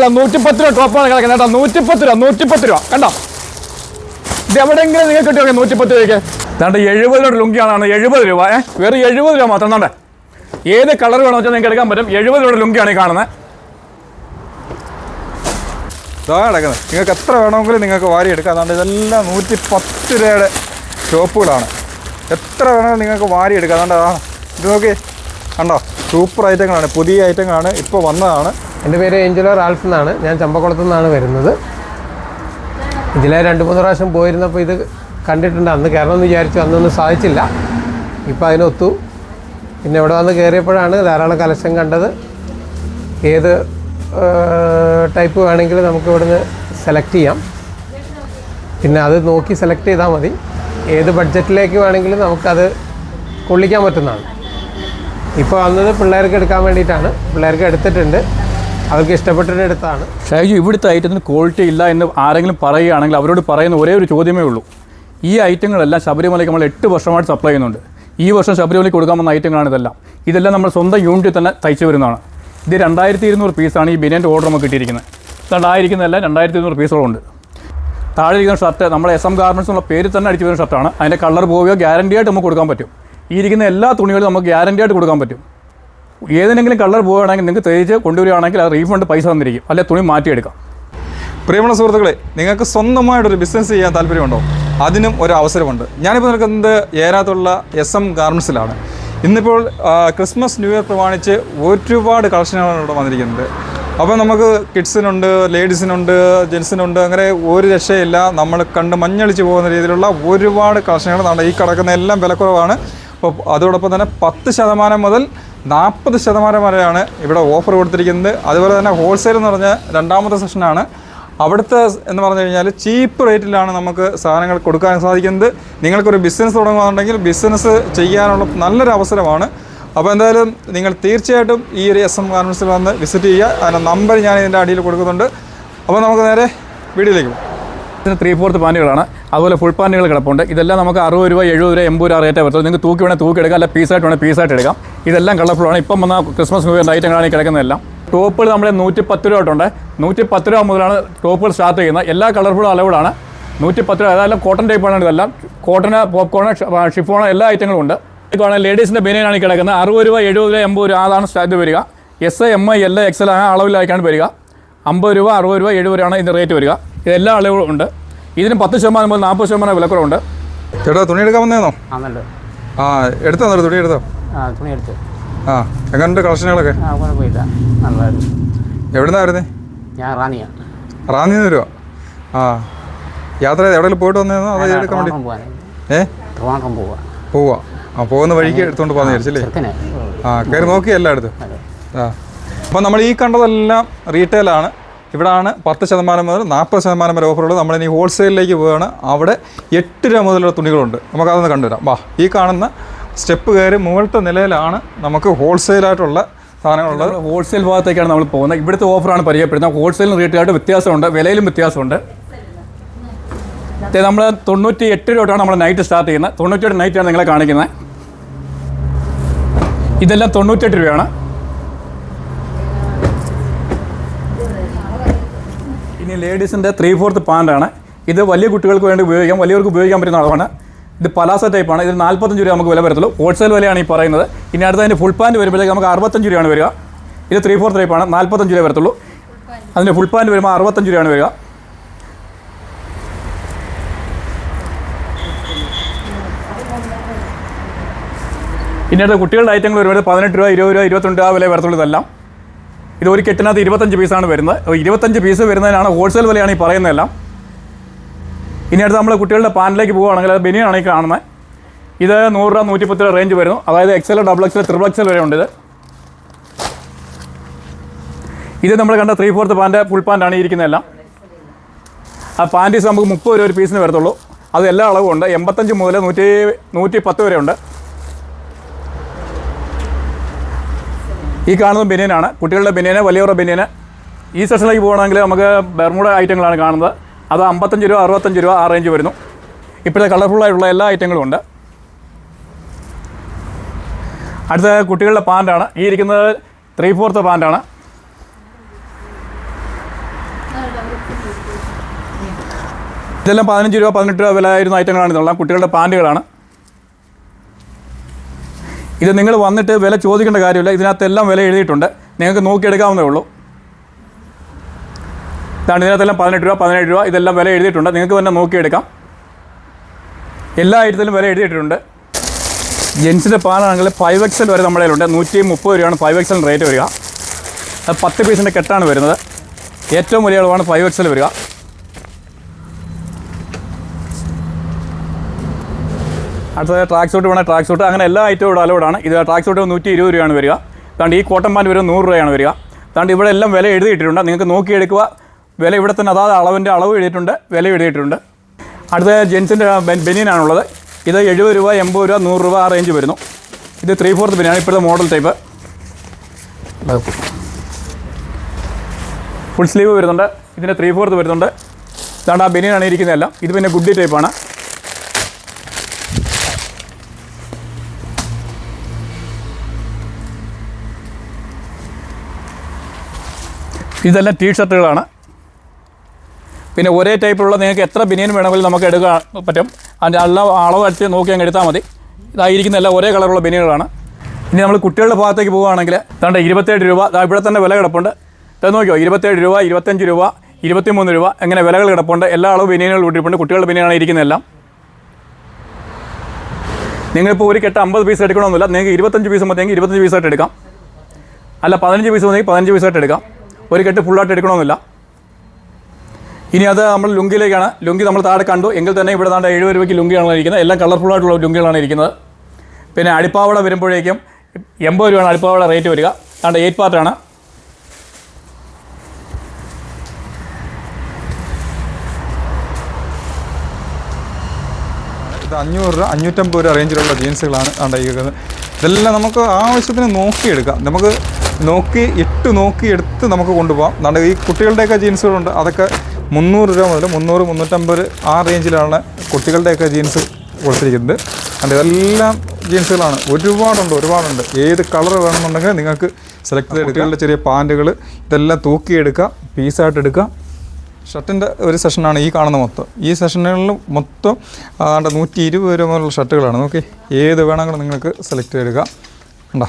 അല്ല നൂറ്റിപ്പത്ത് രൂപ ടോപ്പാണ് കിടക്കുന്നത് കേട്ടോ. നൂറ്റിപ്പത്ത് രൂപ നൂറ്റിപ്പത്ത് രൂപ. കണ്ടോ? ഇത് എവിടെയെങ്കിലും നിങ്ങൾക്ക് കിട്ടുമോ നൂറ്റിപ്പത്ത് രൂപയ്ക്ക്? ദാണ്ട് എഴുപത് രൂപ ലുങ്കിയാണ് എഴുപത് രൂപ ഏഹ് വെറും എഴുപത് രൂപ മാത്രം. ദാണ്ടെ ഏത് കളർ വേണമെന്ന് വെച്ചാൽ നിങ്ങൾക്ക് എടുക്കാൻ പറ്റും. എഴുപത് രൂപയുടെ ലുങ്കിയാണ് ഈ കാണുന്നത്. ഇതാ കിടക്കുന്നത്. നിങ്ങൾക്ക് എത്ര വേണമെങ്കിലും നിങ്ങൾക്ക് വാരി എടുക്കാം അതുകൊണ്ട് ഇതെല്ലാം നൂറ്റി പത്ത് രൂപയുടെ ഷോപ്പുകളാണ്. എത്ര വേണമെങ്കിലും നിങ്ങൾക്ക് വാരി എടുക്കാം അതുകൊണ്ട് അതാണ് ഇത് നോക്കി. കണ്ടോ? സൂപ്പർ ഐറ്റങ്ങളാണ്. പുതിയ ഐറ്റങ്ങളാണ്. ഇപ്പോൾ വന്നതാണ്. എന്റെ പേര് ഏഞ്ചലോ റാൾഫ് എന്നാണ്. ഞാൻ ചമ്പക്കുളത്തു നിന്നാണ് വരുന്നത്. ഇതിലെ രണ്ട് മൂന്ന് പ്രാവശ്യം പോയിരുന്നപ്പോൾ ഇത് കണ്ടിട്ടുണ്ട്. അന്ന് കയറണമെന്ന് വിചാരിച്ചു അന്നൊന്നും സാധിച്ചില്ല. ഇപ്പം അതിനൊത്തു പിന്നെ ഇവിടെ വന്ന് കയറിയപ്പോഴാണ് ധാരാളം കലശം കണ്ടത്. ഏത് ടൈപ്പ് വേണമെങ്കിലും നമുക്ക് ഇവിടുന്ന് സെലക്ട് ചെയ്യാം. പിന്നെ അത് നോക്കി സെലക്ട് ചെയ്താൽ മതി. ഏത് ബഡ്ജറ്റിലേക്ക് വേണമെങ്കിലും നമുക്കത് കൊള്ളിക്കാൻ പറ്റുന്നതാണ്. ഇപ്പോൾ വന്നത് പിള്ളേർക്ക് എടുക്കാൻ വേണ്ടിയിട്ടാണ്. പിള്ളേർക്ക് എടുത്തിട്ടുണ്ട്. അവർക്ക് ഇഷ്ടപ്പെട്ടൊരിടത്താണ് ഷൈജു ഇവിടുത്തെ ഐറ്റത്തിന് ക്വാളിറ്റി ഇല്ല എന്ന് ആരെങ്കിലും പറയുകയാണെങ്കിൽ അവരോട് പറയുന്ന ഒരേ ഒരു ചോദ്യമേ ഉള്ളൂ. ഈ ഐറ്റങ്ങളെല്ലാം ശബരിമലയ്ക്ക് നമ്മൾ എട്ട് വർഷമായിട്ട് സപ്ലൈ ചെയ്യുന്നുണ്ട്. ഈ വർഷം ശബരിമലയ്ക്ക് കൊടുക്കാൻ വന്ന ഐറ്റങ്ങളാണ് ഇതെല്ലാം. ഇതെല്ലാം നമ്മൾ സ്വന്തം യൂണിറ്റിൽ തന്നെ തയ്ച്ചു വരുന്നതാണ്. ഇത് രണ്ടായിരത്തി ഇരുന്നൂറ് പീസാണ് ഈ ബിനിയന്റെ ഓർഡർ നമുക്ക് കിട്ടിയിരിക്കുന്നത്. രണ്ടായിരിക്കുന്നതെല്ലാം രണ്ടായിരത്തി ഇരുന്നൂറ് പീസുകളുണ്ട് താഴെ ഇരിക്കുന്ന ഷർട്ട് നമ്മൾ എസ് എം ഗാർമെന്റ്സ് എന്നുള്ള പേര് തന്നെ അടിച്ചു വരുന്ന ഷർട്ടാണ് അതിന്റെ കളർ പോവുകയോ ഗ്യാരണ്ടി ആയിട്ട് നമുക്ക് കൊടുക്കാൻ പറ്റും. ഈ ഇരിക്കുന്ന എല്ലാ തുണികളും നമുക്ക് ഗ്യാരണ്ടി ആയിട്ട് കൊടുക്കാൻ പറ്റും. ഏതെങ്കിലും കളർ പോവുകയാണെങ്കിൽ നിങ്ങൾക്ക് തേച്ച് കൊണ്ടുവരികയാണെങ്കിൽ അത് റീഫണ്ട് പൈസ തന്നിരിക്കും. അല്ലെ തുണി മാറ്റിയെടുക്കാം. പ്രിയമുള്ള സുഹൃത്തുക്കളെ നിങ്ങൾക്ക് സ്വന്തമായിട്ടൊരു ബിസിനസ് ചെയ്യാൻ താല്പര്യമുണ്ടോ? അതിനും ഒരു അവസരമുണ്ട്. ഞാനിപ്പോൾ നിൽക്കുന്നത് ഏരാത്തുള്ള എസ് എം ഗാർമെൻസിലാണ് ഇന്നിപ്പോൾ ക്രിസ്മസ് ന്യൂ ഇയർ പ്രമാണിച്ച് ഒരുപാട് കളക്ഷനുകളാണ് ഇവിടെ വന്നിരിക്കുന്നത്. അപ്പോൾ നമുക്ക് കിഡ്സിനുണ്ട് ലേഡീസിനുണ്ട് ജെൻസിനുണ്ട് അങ്ങനെ ഒരു രക്ഷയില്ല. നമ്മൾ കണ്ട് മഞ്ഞളിച്ച് പോകുന്ന രീതിയിലുള്ള ഒരുപാട് കളക്ഷനുകൾ നമ്മുടെ ഈ കിടക്കുന്ന എല്ലാം വിലക്കുറവാണ്. അപ്പോൾ അതോടൊപ്പം തന്നെ പത്ത് ശതമാനം മുതൽ നാൽപ്പത് ശതമാനം വരെയാണ് ഇവിടെ ഓഫർ കൊടുത്തിരിക്കുന്നത്. അതുപോലെ തന്നെ ഹോൾസെയിൽ എന്ന് പറഞ്ഞ രണ്ടാമത്തെ സെഷനാണ് അവിടുത്തെ എന്ന് പറഞ്ഞു കഴിഞ്ഞാൽ ചീപ്പ് റേറ്റിലാണ് നമുക്ക് സാധനങ്ങൾ കൊടുക്കാൻ സാധിക്കുന്നത്. നിങ്ങൾക്കൊരു ബിസിനസ് തുടങ്ങുകയാണെന്നുണ്ടെങ്കിൽ ബിസിനസ് ചെയ്യാനുള്ള നല്ലൊരു അവസരമാണ്. അപ്പോൾ എന്തായാലും നിങ്ങൾ തീർച്ചയായിട്ടും ഈ ഒരു എസ് എം ഗാർമെൻസിൽ വന്ന് വിസിറ്റ് ചെയ്യുക. അതിന്റെ നമ്പർ ഞാൻ ഇതിന്റെ അടിയിൽ കൊടുക്കുന്നുണ്ട്. അപ്പോൾ നമുക്ക് നേരെ വീഡിയോയിലേക്ക് പോകും. ഇതിന് ത്രീ ഫോർത്ത് പാന്റുകളാണ്. അതുപോലെ ഫുൾ പാന്റുകൾ കിടപ്പുണ്ട്. ഇതെല്ലാം നമുക്ക് അറുപത് രൂപ എഴുപത് രൂപ എൺപത് രൂപ റേറ്റ് പറ്റും നിങ്ങൾക്ക് തൂക്കി വേണേൽ തൂക്കി എടുക്കാം. അല്ല പീസായിട്ട് വേണേൽ പീസായിട്ട് എടുക്കാം. ഇതെല്ലാം കളർഫുള്ളാണ് ഇപ്പം വന്ന ക്രിസ്മസ് ന്യൂ ഇയറിന്റെ ഐറ്റങ്ങളാണ് കിടക്കുന്നതെല്ലാം ടോപ്പുകൾ നമ്മുടെ നൂറ്റി പത്ത് രൂപ തൊട്ടുണ്ട്. നൂറ്റി പത്ത് രൂപ മുതലാണ് ടോപ്പുകൾ സ്റ്റാർട്ട് ചെയ്യുന്നത്. എല്ലാ കളർഫുൾ അളവുകളാണ് നൂറ്റി പത്ത് രൂപ അതെല്ലാം കോട്ടൺ ടൈപ്പാണ് ഇതെല്ലാം. കോട്ടണ് പോപ്കോൺ ഷിഫോൺ എല്ലാ ഐറ്റങ്ങളും ഉണ്ട്. ഇതാണ് ലേഡീസിന്റെ ബനിയനാണ് കിടക്കുന്നത്. അറുപത് രൂപ എഴുപത് രൂപ എൺപത് രൂപ അതാണ് സ്റ്റാർട്ട് വരിക. S M I L XL ആ അളവിലായിക്കാണ് വരിക. അമ്പത് രൂപ അറുപത് രൂപ എഴുപത് രൂപയാണ് ഇതിന്റെ റേറ്റ് വരിക. ഇതെല്ലാ അളവുകളും ഉണ്ട്. ഇതിന് പത്ത് ശതമാനം മുതൽ നാൽപ്പത് ശതമാനം വിലക്കുറവുണ്ട്. ചേട്ടാ തുണി എടുക്കാൻ വന്നേന്നോ ആണല്ലോ ആ എടുത്തോ തുണി എടുത്തോ ആ തുണി എടുത്തു ആ എങ്ങനെയുണ്ട് കളക്ഷനുകളൊക്കെ? ആ കുഴപ്പമില്ല. നല്ലതായിരുന്നു. എവിടുന്നാ വരുന്നേ? ഞാൻ റാണിയാണ് റാന്നിന്ന് വരുവാ? ആ യാത്ര ചെയ്ത് എവിടെയെങ്കിലും പോയിട്ട് വന്നേന്നോ? അതോ എടുക്കാൻ വേണ്ടി? ഏ? ട്രിവാൻഡ്രം പോവാ. പോവാ. ആ പോകുന്ന വഴിക്ക് എടുത്തോണ്ട് പോകാൻ വിചാരിച്ചല്ലേ? ആ കയറി നോക്കി എല്ലായിടത്തും. ആ. അപ്പം നമ്മൾ ഈ കണ്ടതെല്ലാം റീറ്റെയിലാണ് ഇവിടാണ് പത്ത് ശതമാനം മുതൽ നാൽപ്പത് ശതമാനം വരെ ഓഫറുള്ളത് നമ്മളിനി ഹോൾസെയിലിലേക്ക് പോവുകയാണ്. അവിടെ എട്ട് രൂപ മുതലുള്ള തുണികളുണ്ട്. നമുക്കതൊന്ന് കണ്ടുവരാം വാ ഈ കാണുന്ന സ്റ്റെപ്പ് കയറി മുകളിലത്തെ നിലയിലാണ് നമുക്ക് ഹോൾസെയിലായിട്ടുള്ള സാധനങ്ങളുള്ളത്. ഹോൾസെയിൽ ഭാഗത്തേക്കാണ് നമ്മൾ പോകുന്നത്. ഇവിടുത്തെ ഓഫറാണ് പരിചയപ്പെടുന്നത്. ഹോൾസെയിലും റേറ്റിലായിട്ട് വ്യത്യാസമുണ്ട്. വിലയിലും വ്യത്യാസമുണ്ട്. നമ്മൾ തൊണ്ണൂറ്റി എട്ട് രൂപ തൊട്ടാണ് നമ്മൾ നൈറ്റ് സ്റ്റാർട്ട് ചെയ്യുന്നത് തൊണ്ണൂറ്റെട്ട് നൈറ്റാണ് നിങ്ങളെ കാണിക്കുന്നത്. ഇതെല്ലാം തൊണ്ണൂറ്റെട്ട് രൂപയാണ്. ഇനി ലേഡീസിന്റെ ത്രീ ഫോർത്ത് പാന്റാണ് ഇത് വലിയ കുട്ടികൾക്ക് വേണ്ടി ഉപയോഗിക്കാം വലിയവർക്ക് ഉപയോഗിക്കാൻ പറ്റുന്ന അളവാണ്. ഇത് പലാസ ടൈപ്പാണ് ഇത് നാൽപ്പത്തഞ്ച് രൂപ നമുക്ക് വില വരത്തുള്ളൂ. ഹോൾസെയിൽ വിലയാണ് ഈ പറയുന്നത്. ഇനി അടുത്ത അതിന്റെ ഫുൾ പാന്റ് വരുമ്പോഴത്തേക്ക് നമുക്ക് അറുപത്തഞ്ച് രൂപയാണ് വരിക. ഇത് ത്രീ ഫോർത്ത് ടൈപ്പാണ് നാൽപ്പത്തഞ്ച് രൂപ വരത്തുള്ളൂ. അതിന്റെ ഫുൾ പാന്റ് വരുമ്പോൾ അറുപത്തഞ്ച് രൂപയാണ് വരിക. ഇനി അടുത്ത കുട്ടികളുടെ ഐറ്റങ്ങൾ വരുമ്പോൾ പതിനെട്ട് രൂപ ഇരുപത് രൂപ ഇരുപത്തിരണ്ട് രൂപ വില വരത്തുള്ളൂ ഇതെല്ലാം. ഇത് ഒരു കെട്ടിനകത്ത് ഇരുപത്തഞ്ച് പീസാണ് വരുന്നത്. ഇരുപത്തഞ്ച് പീസ് വരുന്നതിനാണ് ഹോൾസെയിൽ വിലയാണ് ഈ പറയുന്നതെല്ലാം. ഇനി അടുത്ത് നമ്മൾ കുട്ടികളുടെ പാനിലേക്ക് പോവുകയാണെങ്കിൽ അത് ബെനിയാണ് ഈ കാണുന്നത് ഇത് നൂറ് രൂപ നൂറ്റിപ്പത്ത് രൂപ റേഞ്ച് വരുന്നു. അതായത് XL double XL triple XL വരെ ഉണ്ട് ഇത്. ഇത് നമ്മൾ കണ്ട ത്രീ ഫോർത്ത് പാന്റ് ഫുൾ പാന്റാണ് ഈ ഇരിക്കുന്നതെല്ലാം ആ പാന്റീസ് നമുക്ക് മുപ്പത് രൂപ ഒരു പീസിന് വരത്തുള്ളൂ. അത് എല്ലാ അളവും ഉണ്ട്. എൺപത്തഞ്ച് മുതൽ നൂറ്റി നൂറ്റി പത്ത് വരെ ഉണ്ട്. ഈ കാണുന്ന ബനിയനാണ്. കുട്ടികളുടെ ബനിയന് വലിയവരുടെ ബനിയന്. ഈ സെഷനിലേക്ക് പോകണമെങ്കിൽ നമുക്ക് ബെർമുട ഐറ്റങ്ങളാണ് കാണുന്നത്. അത് അമ്പത്തഞ്ച് രൂപ അറുപത്തഞ്ച് രൂപ ആ റേഞ്ച് വരുന്നു. ഇപ്പോഴത്തെ കളർഫുള്ളായിട്ടുള്ള എല്ലാ ഐറ്റങ്ങളും ഉണ്ട്. അടുത്ത കുട്ടികളുടെ പാന്റാണ് ഈ ഇരിക്കുന്നത് ത്രീ ഫോർത്ത് പാന്റാണ് ഇതെല്ലാം പതിനഞ്ച് രൂപ പതിനെട്ട് രൂപ വില ആയിരുന്ന ഐറ്റങ്ങളാണ് ഇതെല്ലാം കുട്ടികളുടെ പാന്റുകളാണ് ഇത് നിങ്ങൾ വന്നിട്ട് വില ചോദിക്കേണ്ട കാര്യമില്ല. ഇതിനകത്തെല്ലാം വില എഴുതിയിട്ടുണ്ട്. നിങ്ങൾക്ക് നോക്കിയെടുക്കാവുന്നേ ഉള്ളൂ. ഇതാണ് ഇതിനകത്തെല്ലാം പതിനെട്ട് രൂപ പതിനേഴ് രൂപ ഇതെല്ലാം വില എഴുതിയിട്ടുണ്ട്. നിങ്ങൾക്ക് തന്നെ നോക്കിയെടുക്കാം. എല്ലാ ഐറ്റത്തിലും വില എഴുതിയിട്ടുണ്ട്. ജെൻസിന്റെ പാലാണെങ്കിൽ ഫൈവ് എക്സൽ വരെ നമ്മുടെ കയ്യിലുണ്ട്. നൂറ്റി മുപ്പത് രൂപയാണ് ഫൈവ് എക്സൽ റേറ്റ് വരിക. അത് പത്ത് പീസിന്റെ കെട്ടാണ് വരുന്നത്. ഏറ്റവും വലിയ അളവാണ് ഫൈവ് എക്സൽ വരിക. അടുത്തത് ട്രാക്ക് സൂട്ട് വേണേൽ ട്രാക്ക് സൂട്ട് അങ്ങനെ എല്ലാ ഐറ്റവും ഇവിടെ അലവിടാണ് ഇത് ട്രാക്ക് സൂട്ട് നൂറ്റി ഇരുപത് രൂപയാണ് വരിക. താണ്ട് ഈ കോട്ടൺ പാന്റ് വരും നൂറ് രൂപയാണ് വരിക. താണ്ട് ഇവിടെ എല്ലാം വില എഴുതിയിട്ടുണ്ട് നിങ്ങൾക്ക് നോക്കിയെടുക്കുക. വില ഇവിടെ തന്നെ അതാത് അളവിന്റെ അളവ് എഴുതിയിട്ടുണ്ട്. വില എഴുതിയിട്ടുണ്ട്. അടുത്ത ജെൻസിന്റെ ബനിയനാണുള്ളത്. ഇത് എഴുപത് രൂപ എൺപത് രൂപ നൂറ് രൂപ ആ റേഞ്ച് വരുന്നു. ഇത് ത്രീ ഫോർത്ത് ബനിയാണ്. ഇപ്പോഴത്തെ മോഡൽ ടൈപ്പ് ഫുൾ സ്ലീവ് വരുന്നുണ്ട്. ഇതിന്റെ ത്രീ ഫോർത്ത് വരുന്നുണ്ട്. ഇതാണ്ട് ആ ബനിയനാണ് ഇരിക്കുന്നതെല്ലാം. ഇത് പിന്നെ ഗുഡി ടൈപ്പാണ് ഇതെല്ലാം ടീ ഷർട്ടുകളാണ് പിന്നെ ഒരേ ടൈപ്പിലുള്ള നിങ്ങൾക്ക് എത്ര ബിനിയൻ വേണമെങ്കിലും നമുക്ക് എടുക്കാൻ പറ്റും. അതിന്റെ അള്ള അളവ് അടിച്ച് നോക്കി അങ്ങ് എടുത്താൽ മതി. ഇതായിരിക്കുന്ന എല്ലാം ഒരേ കളറുള്ള ബിനിയനുകളാണ്. ഇനി നമ്മൾ കുട്ടികളുടെ ഭാഗത്തേക്ക് പോവുകയാണെങ്കിൽ അതുകൊണ്ട് ഇരുപത്തേഴ് രൂപ. ഇവിടെ തന്നെ വില കിടപ്പുണ്ട്. ഇത് നോക്കിയോ ഇരുപത്തേഴ് രൂപ ഇരുപത്തഞ്ച് രൂപ ഇരുപത്തിമൂന്ന് രൂപ അങ്ങനെ വിലകൾ കിടപ്പുണ്ട്. എല്ലാ അളവ് ബിനിയനുകൾ കൂട്ടിയിട്ടുണ്ട് കുട്ടികളുടെ ബനിയനാണ് ഇരിക്കുന്നതെല്ലാം നിങ്ങളിപ്പോൾ ഒരു കെട്ട് അമ്പത് പീസ് എടുക്കണമെന്നില്ല. നിങ്ങൾക്ക് ഇരുപത്തഞ്ച് പീസ് മതിയെങ്കിൽ ഇരുപത്തഞ്ച് പീസായിട്ട് എടുക്കാം. അല്ല പതിനഞ്ച് പീസ് മതിയെങ്കിൽ പതിനഞ്ച് പീസായിട്ട് എടുക്കാം. ഒരു കെട്ട് ഫുള്ളായിട്ട് എടുക്കണമെന്നില്ല ഇനി അത് നമ്മൾ ലുങ്കിലേക്കാണ് ലുങ്കി നമ്മൾ താഴെ കണ്ടു. എങ്കിൽ തന്നെ ഇവിടെ താണ്ട് എഴുപത് രൂപയ്ക്ക് ലുങ്കിയാണ് ഇരിക്കുന്നത്. എല്ലാം കളർഫുള്ളായിട്ടുള്ള ലുങ്കികളാണ് ഇരിക്കുന്നത്. പിന്നെ അടിപ്പാവട വരുമ്പോഴേക്കും എൺപത് രൂപയാണ് അടിപ്പാവട റേറ്റ് വരിക. താണ്ട് എയ്റ്റ് പാർട്ടാണ് ഇത് അഞ്ഞൂറ് രൂപ അഞ്ഞൂറ്റമ്പത് രൂപ റേഞ്ചിലുള്ള ജീൻസുകളാണ് ഉണ്ടായിരിക്കുന്നത് ഇതെല്ലാം നമുക്ക് ആവശ്യത്തിന് നോക്കിയെടുക്കാം. നമുക്ക് നോക്കി ഇട്ട് നോക്കി എടുത്ത് നമുക്ക് കൊണ്ടുപോകാം അതുകൊണ്ട് ഈ കുട്ടികളുടെയൊക്കെ ജീൻസുകളുണ്ട്. അതൊക്കെ മുന്നൂറ് രൂപ മുതൽ മുന്നൂറ് മുന്നൂറ്റമ്പത് ആ റേഞ്ചിലാണ് കുട്ടികളുടെയൊക്കെ ജീൻസ് കൊടുത്തിരിക്കുന്നത്. അതുകൊണ്ട് ഇതെല്ലാം ജീൻസുകളാണ്. ഒരുപാടുണ്ട് ഒരുപാടുണ്ട്. ഏത് കളർ വേണമെന്നുണ്ടെങ്കിൽ നിങ്ങൾക്ക് സെലക്ട് ചെയ്ത് കുട്ടികളുടെ ചെറിയ പാന്റുകൾ. ഇതെല്ലാം തൂക്കിയെടുക്കുക പീസായിട്ട് എടുക്കാം. ഷർട്ടിന്റെ ഒരു സെഷനാണ് ഈ കാണുന്ന മൊത്തം. ഈ സെഷനുകളിൽ മൊത്തം ആണ്ട് നൂറ്റി ഇരുപത് രൂപ മുതലുള്ള ഷർട്ടുകളാണ്. നോക്കി ഏത് വേണമെങ്കിലും നിങ്ങൾക്ക് സെലക്ട് ചെയ്തെടുക്കാം. ഉണ്ടോ